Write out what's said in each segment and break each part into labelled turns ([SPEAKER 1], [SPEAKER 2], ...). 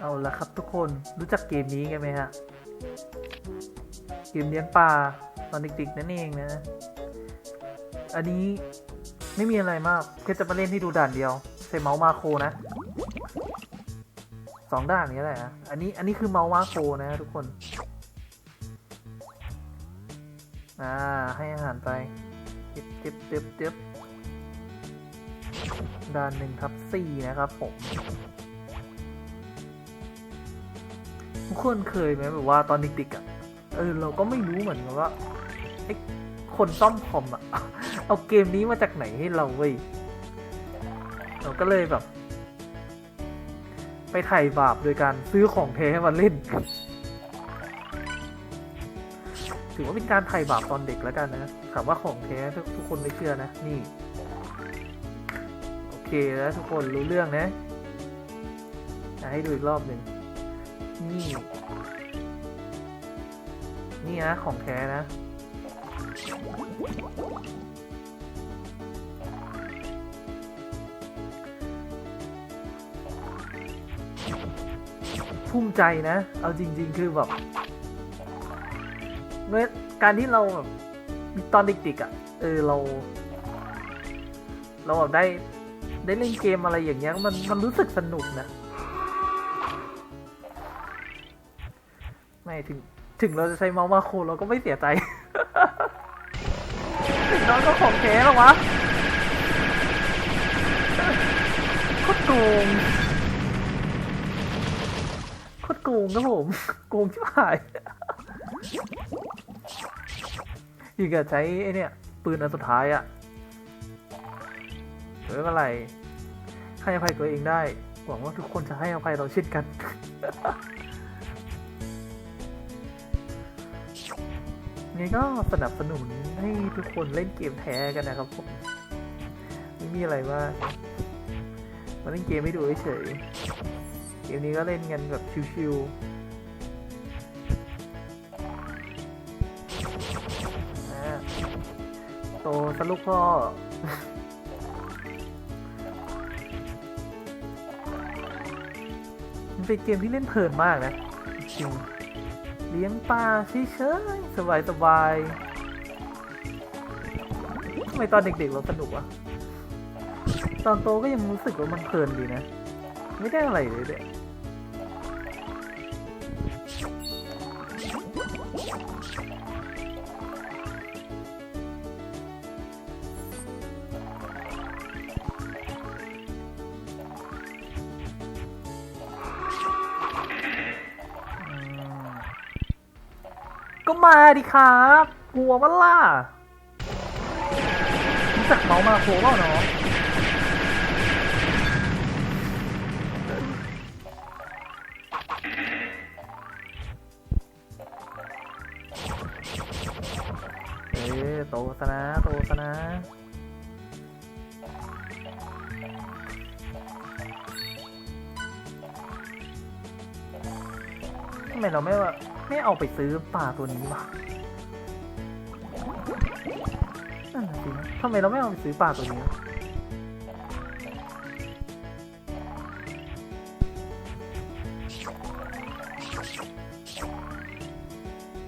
[SPEAKER 1] เอาละครับทุกคนรู้จักเกมนี้กันไหมฮะ เกมเลี้ยงปลาตอนเด็กๆนั่นเองนะ อันนี้ไม่มีอะไรมากแค่จะมาเล่นให้ดูด่านเดียวใช้เมาส์มาโครนะสองด่านนี้แหละนะอันนี้อันนี้คือเมาส์มาโครนะทุกคนอ่าให้อาหารไปเจ็บเจ็บเจ็บเจ็บด่านหนึ่งทับสี่นะครับผม กคนเคยไหมแบบว่าตอนเด็กๆอะเออเราก็ไม่รู้เหมือนกันว่าไอ้คนซ่อมคอมอะเอาเกมนี้มาจากไหนให้เราเว้ยเราก็เลยแบบ ไปไถ่บาปโดยการซื้อของแท้มาเล่น ถือว่าเป็นการไถ่บาปตอนเด็กแล้วกันนะถามว่าของแท้ทุกทุกคนไม่เชื่อนะนี่โอเคแล้วทุกคนรู้เรื่องนะจะให้ดูอีกรอบหนึ่ง นี่ นี่นะ ของแท้นะ ภูมิใจนะ เอาจริง ๆ คือแบบเมื่อการที่เราแบบตอนเด็กๆอะ่ะ เออเรา เราแบบได้ได้เล่นเกมอะไรอย่างเงี้ยมันมันรู้สึกสนุกนะ ถึงถึงเราจะใช้เมาส์มาโคเราก็ไม่เสียใจถึงน้องก็ของแท้หรอวะโคตรโกงโคตรโกงครับผมโกงชิบหายอีกอะใช้ไอเนี่ย ปืนอันสุดท้ายอะไม่เป็นไรให้อภัยตัวเองได้ หวังว่าทุกคนจะให้อภัยเราเช่นกัน นี่ก็สนับสนุนให้ทุกคนเล่นเกมแท้กันนะครับผมไม่มีอะไรมามาเล่นเกมให้ดูเฉยๆเกมนี้ก็เล่นกันแบบชิวๆโตสลูกพ่อมันเป็นเกมที่เล่นเพลินมากนะจริง เลี้ยงปลาเฉยๆสบายๆทำไมตอนเด็กๆเราสนุกวะตอนโตก็ยังรู้สึกว่ามันเพลินดีนะ ไม่ได้อะไรเลยเด็ก ก็มาดิครับกลัวว่าล่ะรู้จักเมาส์มาโครเปล่าน้อเอ๊ะโตซะนะโตซะนะทำไมเราไม่ว่า ไม่เอาไปซื้อปลาตัวนี้วะนั่นน่ะสินะทำไมเราไม่เอาไปซื้อปลาตัวนี้วะ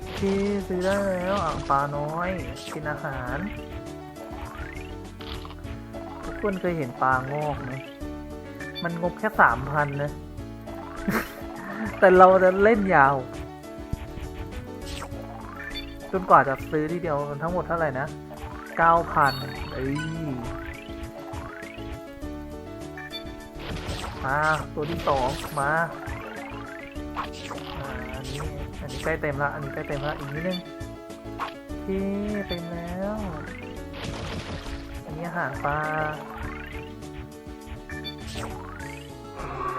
[SPEAKER 1] โอเคซื้อได้แล้วอ่างปลาน้อยกินอาหาร ทุกคนเคยเห็นปลางอกไหมมันงบแค่สามพันนะ แต่เราจะเล่นยาว จนกว่าจะซื้อทีเดียวมันทั้งหมดเท่าไหร่นะเก้าพันเอ้ยมา ตัวที่สองมาอันนี้อันนี้ใกล้เต็มละอันนี้ใกล้เต็มละอีกนิดนึงโอเคเต็มแล้ว อันนี้อาหารปลา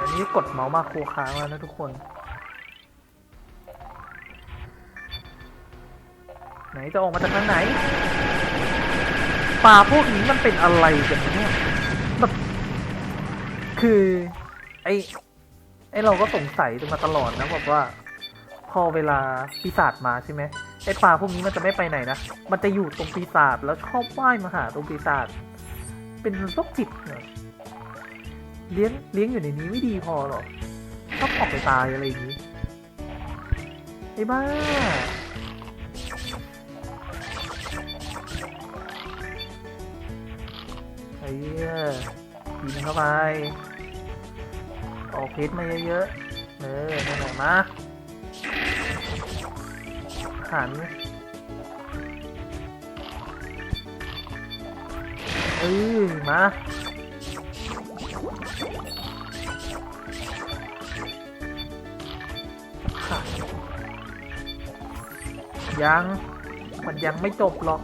[SPEAKER 1] อันนี้กดเมาส์มาครค้างแล้วนะทุกคน ไหนจะออกมาจากทางไหนปลาพวกนี้มันเป็นอะไรกันเนี่ยแบบคือ ไอไอเราก็สงสัยมาตลอดนะแบบว่า พอเวลาปีศาจมาใช่ไหมไอปลาพวกนี้มันจะไม่ไปไหนนะ มันจะอยู่ตรงปีศาจแล้วชอบว่ายมาหาตรงปีศาจเป็นโรคจิตเหรอเลี้ยงเลี้ยงอยู่ในนี้ไม่ดีพอหรอชอบออกไปตายอะไรอย่างนี้ไอ้บ้า อ้เหี้ยกินเข้าไปออกเพชรมาเยอะๆ เออนั่นแหละมาหันเออมาหันยัง มันยังไม่จบหรอก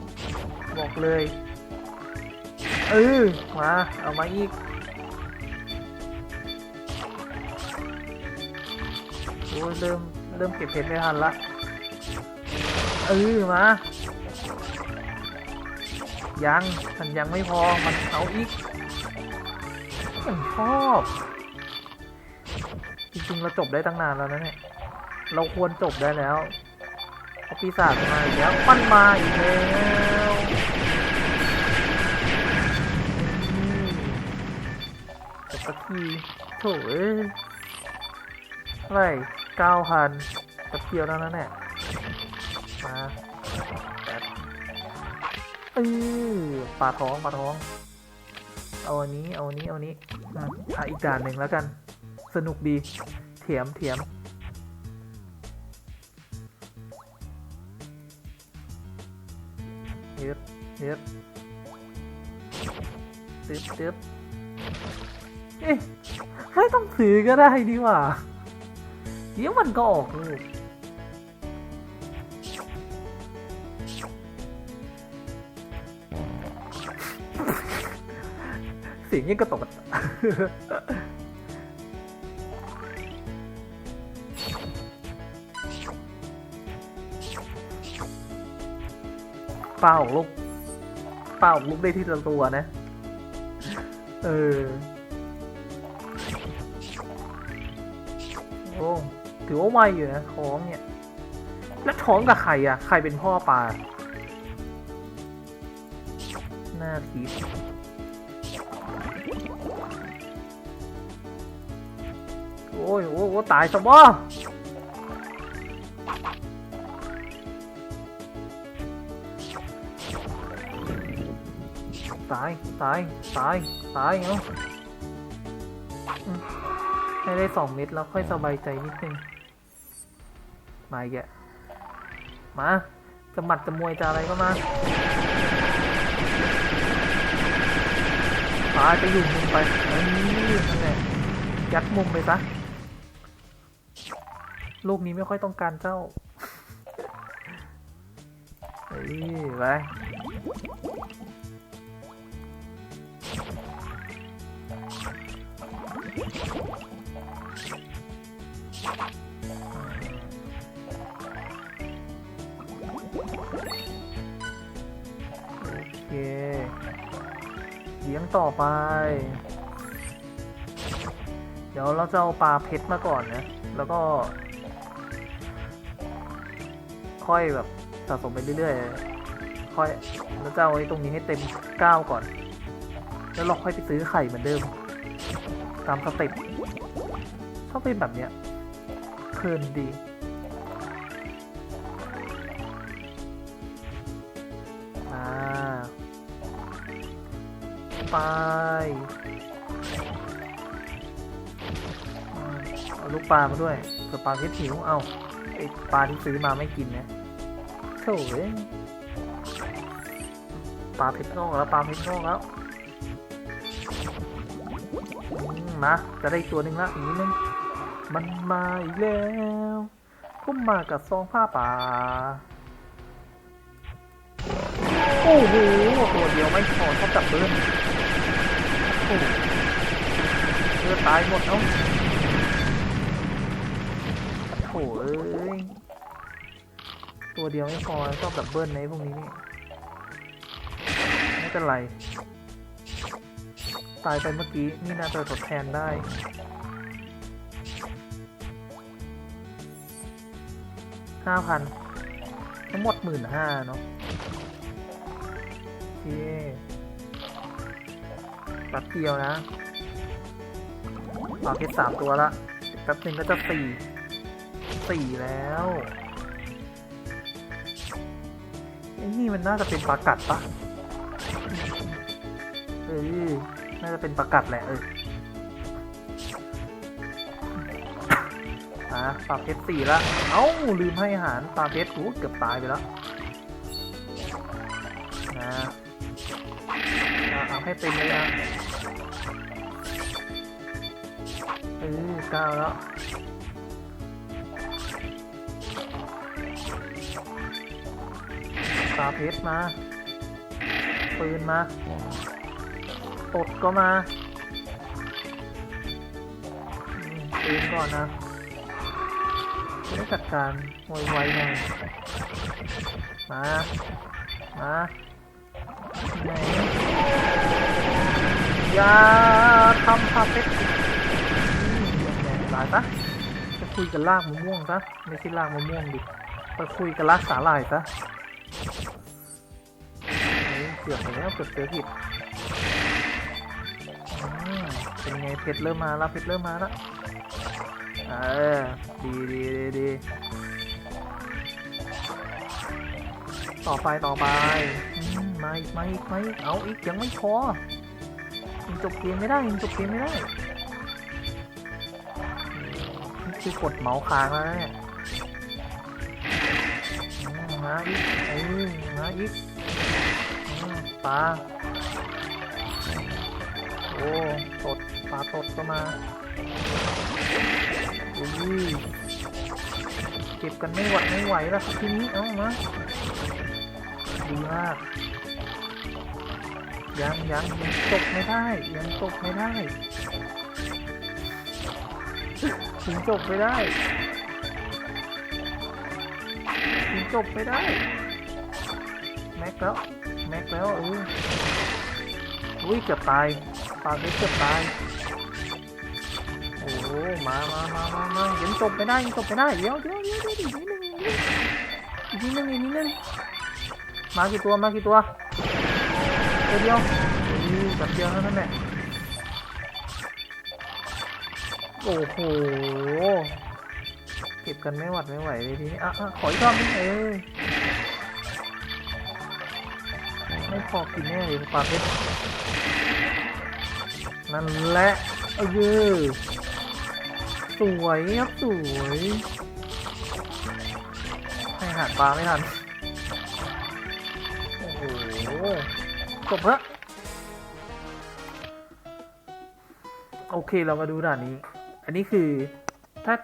[SPEAKER 1] บอกเลย เออมา เอามาอีกโอ้เริ่มเริ่มเก็บเพชรไม่ทันละเออมา ยังมันยังไม่พอมันเอาอีกมันชอบจริงๆเราจบได้ตั้งนานแล้วนะเนี่ยเราควรจบได้แล้วปีศาจมาอีกแล้วมันมาอีกแล้ว สักทีโถเอ้ยไรเก้าพันตะเกียวแล้วนั่นแหละมาแปดเออปลาท้องปลาท้อง เอาอันนี้ เอาอันนี้ เอาอันนี้อะอีกด่านหนึ่งแล้วกัน สนุกดี เถียมเถียมเย็บเย็บตึ๊บตึ๊บ เอ๊ะไม่ต้องซื้อก็ได้ดีกว่า เดี๋ยวมันก็ออกลูกเสียงยังกระตกเปล่าออกลูกเปล่าออกลูกได้ที่ตัวนะ เออ ถือว่าไวอยู่นะท้องเนี่ย แล้วท้องกับใครอะ ใครเป็นพ่อปลาหน้าทีโอ้ยโอ้โหตายซะบ่ตาย ตาย ตาย ตายเนาะ ให้ได้สองเม็ดแล้วค่อยสบายใจนิดนึง มาอีกแกมา จะหมัดจะมวยจะอะไรก็มาตายไปอยู่มุมไปเอ้ยนั่นแหละยัดมุมไปซะโลกนี้ไม่ค่อยต้องการเจ้าเฮ้ยไป ต่อไป เดี๋ยวเราจะเอาปลาเพชรมาก่อนนะ แล้วก็ ค่อยแบบสะสมไปเรื่อยๆ ค่อยแล้วจะเอาไอ้ตรงนี้ให้เต็มเก้าก่อน แล้วเราค่อยไปซื้อไข่เหมือนเดิม ตามสเต็ปชอบเป็นแบบเนี้ยเพลินดี ไปเอาลูกปลามาด้วยเผื่อปลาเพชรหิว เอาไอปลาที่ซื้อมาไม่กินนะโถ่เอ้ยปลาเพชรงอกแล้วปลาเพชรงอกแล้วมาจะได้ตัวหนึ่งละอีกนึงมันมาอีกแล้วก็มมากับซองผ้าป่าโอ้โหตัวเดียวไม่พอชอบจับเบิ้ล โอ้โหเลือตายหมดเอ้าโอ้ยตัวเดียวไม่พอชอบดับเบิลในพวกนี้นี่ไม่เป็นไร ตายไปเมื่อกี้ นี่น่าจะทดแทนได้ห้าพันทั้งหมดหมื่นห้าเนาะ แป๊บเดียวนะปลาเพชรสามตัวละแป๊บหนึ่งก็จะสี่สี่แล้วไอ้นี่มันน่าจะเป็นปลากัดปะเออน่าจะเป็นปลากัดแหละเอออะปลาเพชรสี่ละเอ้าลืมให้อาหารปลาเพชรโอ้เกือบตายไปแล้วนะ ให้เต็มเลยอะเออเก้าแล้วตาเพชรมา ปืนมาตดก็มาปืนก่อนนะได้จัดการไวหน่อยมา มาไหน อย่าทำพาเพชรอืมแรงๆตายปะจะคุยกับลากมะม่วงซะไม่ใช่ลากมะม่วงดิไปคุยกับลากสาหร่ายซะเกือบแล้วเกือบเจอผิดเป็นไงเพชรเริ่มมาแล้วเพชรเริ่มมาแล้วเออดีดีดีดีต่อไปต่อไปอืมมาอีกมาอีกมาอีกเอาอีกยังไม่พอ ยังจบเกมไม่ได้ยังจบเกมไม่ได้นี่คือกดเมาส์ค้างแล้วเนี่ยมาอีกเอ้มาอีกปลาโอ้ตดปลาตดก็มาอุ้ยเก็บกันไม่ไหวไม่ไหวแล้วทีนี้ เอ้ามาดีมาก ยังยังยังตกไม่ได้ยังตกไม่ได้ถึงจบไม่ได้ถึงจบไม่ได้ แม็กแล้ว แม็กแล้วเอออุ้ยเกือบตายปาเพชรเกือบตายโอ้โหมามามามามายังจบไม่ได้ยังจบไม่ได้เดี๋ยวเดี๋ยวเดี๋ยวเดี๋ยวอีกนิดนึงอีกนิดนึงอีกนิดนึงมากี่ตัวมากี่ตัว ตัวเดียวอือจับเดียวเท่านั้นแหละโอ้โหเก็บกันไม่หวัดไม่ไหวเลยทีนี้อะอะขออีกรอบนึงเออไม่พอกินแน่เลยปลาเพชรนั่นแหละเออสวยครับสวยให้หารปลาไม่ทัน จบละโอเคเรามาดูด่านนี้ อันนี้คือถ้า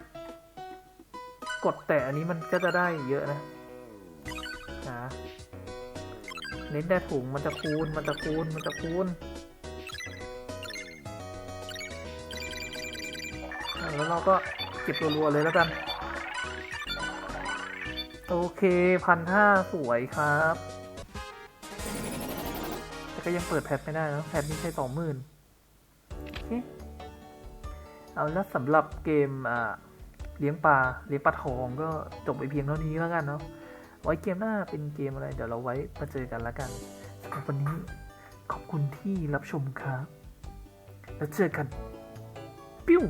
[SPEAKER 1] กดแต่อันนี้มันก็จะได้เยอะนะนะเน้นแต่ถุงมันจะคูณ มันจะคูณ มันจะคูณ แล้วเราก็เก็บรัวๆเลยแล้วกัน โอเคพันห้าสวยครับ ก็ยังเปิดแพทไม่ได้นะแพทนี่ใช้สองหมื่นเอาแล้วสำหรับเกมอ่าเลี้ยงปลาเลี้ยงปลาทองก็จบไปเพียงเท่านี้แล้วกันเนาะไว้เกมหน้าเป็นเกมอะไร เดี๋ยวเราไว้มาเจอกันละกันสำหรับวันนี้ขอบคุณที่รับชมครับ แล้วเจอกัน ปิ้ว